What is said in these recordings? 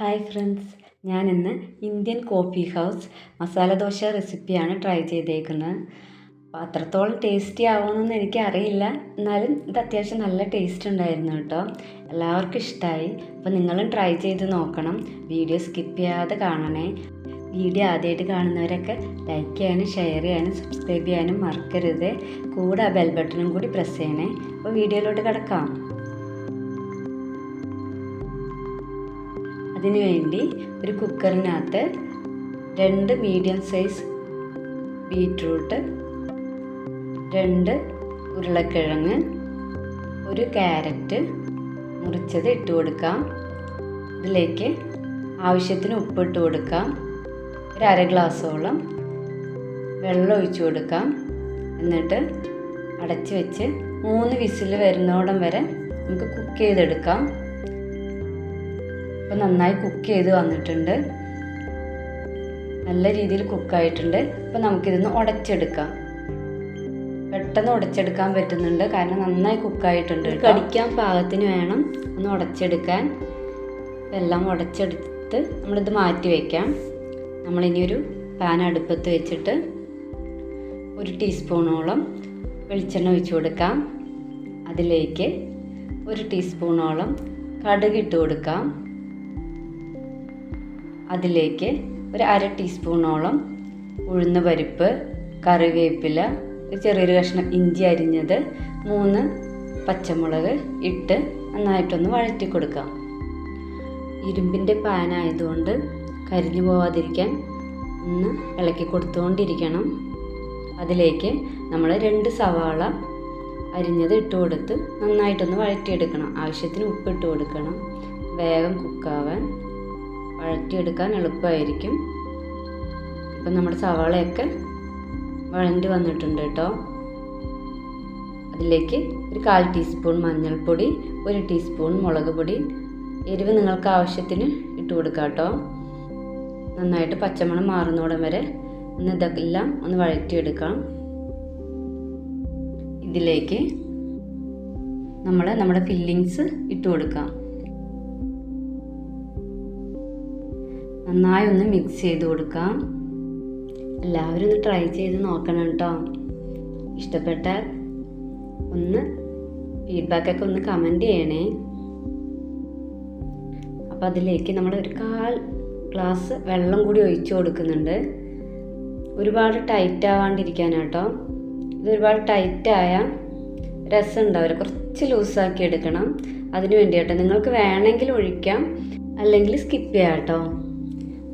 Hi friends. ഞാൻ ഇന്ന് Indian coffee house masala dosa റെസിപ്പിയാണ് ട്രൈ ചെയ്തേക്കുന്നത്. അപ്പോൾ അത്രത്തോളം ടേസ്റ്റി ആവുമെന്നൊന്നും എനിക്കറിയില്ല. എന്നാലും ഇത് അത്യാവശ്യം നല്ല ടേസ്റ്റ് ഉണ്ടായിരുന്നു കേട്ടോ. എല്ലാവർക്കും ഇഷ്ടമായി അപ്പോൾ നിങ്ങളും ട്രൈ ചെയ്ത് നോക്കണം. വീഡിയോ സ്കിപ്പ് ചെയ്യാതെ കാണണേ. വീഡിയോ ആദ്യമായിട്ട് കാണുന്നവരൊക്കെ ലൈക്ക് ചെയ്യാനും ഷെയർ ചെയ്യാനും സബ്സ്ക്രൈബ് ചെയ്യാനും മറക്കരുത്. കൂടെ ആ ബെൽ ബട്ടണും കൂടി പ്രസ് ചെയ്യണേ. അപ്പോൾ വീഡിയോയിലോട്ട് കിടക്കാം. അതിനു വേണ്ടി ഒരു കുക്കറിനകത്ത് രണ്ട് മീഡിയം സൈസ് ബീറ്റ്റൂട്ട് രണ്ട് ഉരുളക്കിഴങ്ങ് ഒരു ക്യാരറ്റ് മുറിച്ചത് ഇട്ട് കൊടുക്കാം. ഇതിലേക്ക് ആവശ്യത്തിന് ഉപ്പിട്ട് കൊടുക്കാം. ഒരു അര ഗ്ലാസ്സോളം വെള്ളം ഒഴിച്ചു കൊടുക്കാം. എന്നിട്ട് അടച്ച് വെച്ച് മൂന്ന് വിസിൽ വരുന്നോടം വരെ നമുക്ക് കുക്ക് ചെയ്തെടുക്കാം. ഇപ്പം നന്നായി കുക്ക് ചെയ്ത് വന്നിട്ടുണ്ട്. നല്ല രീതിയിൽ കുക്കായിട്ടുണ്ട് ഇപ്പം നമുക്കിതൊന്ന് ഉടച്ചെടുക്കാം. പെട്ടെന്ന് ഉടച്ചെടുക്കാൻ പറ്റുന്നുണ്ട്. കാരണം നന്നായി കുക്കായിട്ടുണ്ട് കടിക്കാൻ പാകത്തിന് വേണം. ഒന്ന് ഉടച്ചെടുക്കാൻ. എല്ലാം ഉടച്ചെടുത്ത് നമ്മളിത് മാറ്റി വയ്ക്കാം നമ്മളിനി ഒരു പാൻ അടുപ്പത്ത് വെച്ചിട്ട് ഒരു ടീസ്പൂണോളം വെളിച്ചെണ്ണ ഒഴിച്ചു കൊടുക്കാം. അതിലേക്ക് ഒരു ടീസ്പൂണോളം കടുക് ഇട്ട് കൊടുക്കാം. അതിലേക്ക് ഒരു അര ടീസ്പൂണോളം ഉഴുന്ന പരിപ്പ് കറിവേപ്പില ഒരു ചെറിയൊരു കഷ്ണം ഇഞ്ചി അരിഞ്ഞത് മൂന്ന് പച്ചമുളക് ഇട്ട് നന്നായിട്ടൊന്ന് വഴറ്റി കൊടുക്കാം. ഇരുമ്പിന്റെ പാനായതുകൊണ്ട് കരിഞ്ഞു പോവാതിരിക്കാൻ ഒന്ന് ഇളക്കി കൊടുത്തുകൊണ്ടിരിക്കണം. അതിലേക്ക് നമ്മൾ രണ്ട് സവാള അരിഞ്ഞത് ഇട്ട് കൊടുത്ത് നന്നായിട്ടൊന്ന് വഴറ്റിയെടുക്കണം. ആവശ്യത്തിന് ഉപ്പിട്ട് കൊടുക്കണം. വേഗം കുക്കാവാൻ. വഴറ്റിയെടുക്കാൻ എളുപ്പമായിരിക്കും. ഇപ്പം നമ്മുടെ സവാളയൊക്കെ വഴണ്ടി വന്നിട്ടുണ്ട് കേട്ടോ. അതിലേക്ക് ഒരു കാൽ ടീസ്പൂൺ മഞ്ഞൾപ്പൊടി ഒരു ടീസ്പൂൺ മുളക് പൊടി എരിവ് നിങ്ങൾക്ക് ആവശ്യത്തിന് ഇട്ട് കൊടുക്കാം കേട്ടോ. നന്നായിട്ട് പച്ചമണം മാറുന്നോടം വരെ ഒന്ന് ഇതെല്ലാം ഒന്ന് വഴറ്റിയെടുക്കാം. ഇതിലേക്ക് നമ്മൾ നമ്മുടെ ഫില്ലിങ്സ് ഇട്ട് കൊടുക്കാം. നന്നായി ഒന്ന് മിക്സ് ചെയ്ത് കൊടുക്കാം. എല്ലാവരും ഒന്ന് ട്രൈ ചെയ്ത് നോക്കണം കേട്ടോ. ഇഷ്ടപ്പെട്ടാൽ ഒന്ന് ഫീഡ്ബാക്കൊക്കെ ഒന്ന് കമന്റ് ചെയ്യണേ. അപ്പോൾ അതിലേക്ക് നമ്മൾ ഒരു കാൽ ഗ്ലാസ് വെള്ളം കൂടി ഒഴിച്ചു കൊടുക്കുന്നുണ്ട്. ഒരുപാട് ടൈറ്റ് ആവാണ്ടിരിക്കാനാട്ടോ ഇത് ഒരുപാട് ടൈറ്റായ രസം ഉണ്ടാവില്ല കുറച്ച് ലൂസാക്കി എടുക്കണം. അതിന് വേണ്ടിയിട്ട്. നിങ്ങൾക്ക് വേണമെങ്കിൽ ഒഴിക്കാം. അല്ലെങ്കിൽ സ്കിപ്പ് ചെയ്യാം കേട്ടോ.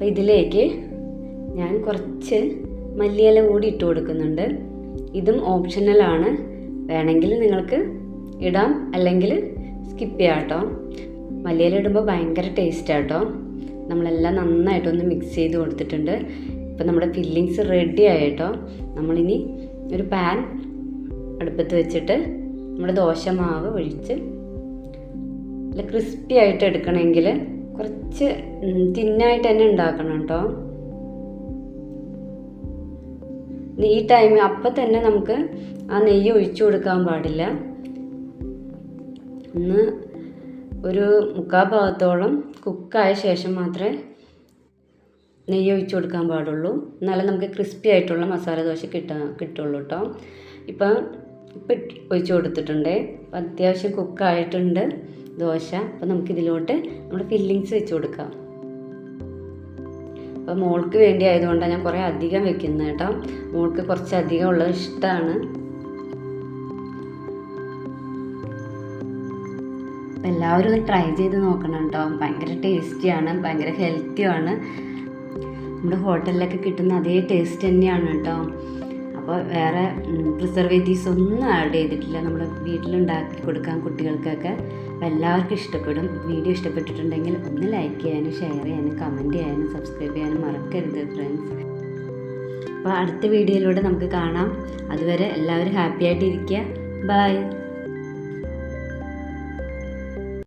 അപ്പോൾ ഇതിലേക്ക് ഞാൻ കുറച്ച് മല്ലിയില കൂടി ഇട്ട് കൊടുക്കുന്നുണ്ട്. ഇതും ഓപ്ഷണലാണ് വേണമെങ്കിൽ നിങ്ങൾക്ക് ഇടാം. അല്ലെങ്കിൽ സ്കിപ്പ് ചെയ്യാം കേട്ടോ മല്ലിയില ഇടുമ്പോൾ ഭയങ്കര ടേസ്റ്റാണ് കേട്ടോ നമ്മളെല്ലാം നന്നായിട്ടൊന്ന് മിക്സ് ചെയ്ത് കൊടുത്തിട്ടുണ്ട്. ഇപ്പം നമ്മുടെ ഫില്ലിങ്സ് റെഡി ആയിട്ടോ നമ്മളിനി ഒരു പാൻ അടുപ്പത്ത് വെച്ചിട്ട് നമ്മുടെ ദോശമാവ് ഒഴിച്ച് നല്ല ക്രിസ്പി ആയിട്ട് എടുക്കണമെങ്കിൽ കുറച്ച് തിന്നായിട്ട് തന്നെ ഉണ്ടാക്കണം കേട്ടോ ഈ ടൈം അപ്പം തന്നെ നമുക്ക് ആ നെയ്യ് ഒഴിച്ചു കൊടുക്കാൻ പാടില്ല. ഒന്ന് ഒരു മുക്കാൽ ഭാഗത്തോളം കുക്കായ ശേഷം മാത്രമേ നെയ്യ് ഒഴിച്ചു കൊടുക്കാൻ പാടുള്ളൂ. എന്നാലേ നമുക്ക് ക്രിസ്പി ആയിട്ടുള്ള മസാല ദോശ കിട്ടാ കിട്ടുള്ളൂ കേട്ടോ ഇപ്പം ഇപ്പം ഒഴിച്ചു കൊടുത്തിട്ടുണ്ട്. അത്യാവശ്യം കുക്കായിട്ടുണ്ട് ദോശ. അപ്പം നമുക്കിതിലോട്ട് നമ്മുടെ ഫില്ലിങ്സ് വെച്ച് കൊടുക്കാം. അപ്പോൾ മോൾക്ക് വേണ്ടി ആയതുകൊണ്ടാണ് ഞാൻ കുറേ അധികം വെക്കുന്നത് കേട്ടോ. മോൾക്ക് കുറച്ച് അധികം ഉള്ളത് ഇഷ്ടമാണ്. എല്ലാവരും ഒന്ന് ട്രൈ ചെയ്ത് നോക്കണം കേട്ടോ. ഭയങ്കര ടേസ്റ്റിയാണ് ഭയങ്കര ഹെൽത്തിയാണ് നമ്മുടെ ഹോട്ടലിലൊക്കെ കിട്ടുന്ന അതേ ടേസ്റ്റ് തന്നെയാണ് കേട്ടോ. അപ്പോൾ വേറെ പ്രിസർവേറ്റീവ്സ് ഒന്നും ആഡ് ചെയ്തിട്ടില്ല. നമ്മൾ വീട്ടിലുണ്ടാക്കി കൊടുക്കാൻ കുട്ടികൾക്കൊക്കെ അപ്പോൾ എല്ലാവർക്കും ഇഷ്ടപ്പെടും. വീഡിയോ ഇഷ്ടപ്പെട്ടിട്ടുണ്ടെങ്കിൽ ഒന്ന് ലൈക്ക് ചെയ്യാനും ഷെയർ ചെയ്യാനും കമന്റ് ചെയ്യാനും സബ്സ്ക്രൈബ് ചെയ്യാനും മറക്കരുത് ഫ്രണ്ട്സ് അപ്പോൾ അടുത്ത വീഡിയോയിലൂടെ നമുക്ക് കാണാം. അതുവരെ എല്ലാവരും ഹാപ്പി ആയിട്ടിരിക്കുക. ബൈ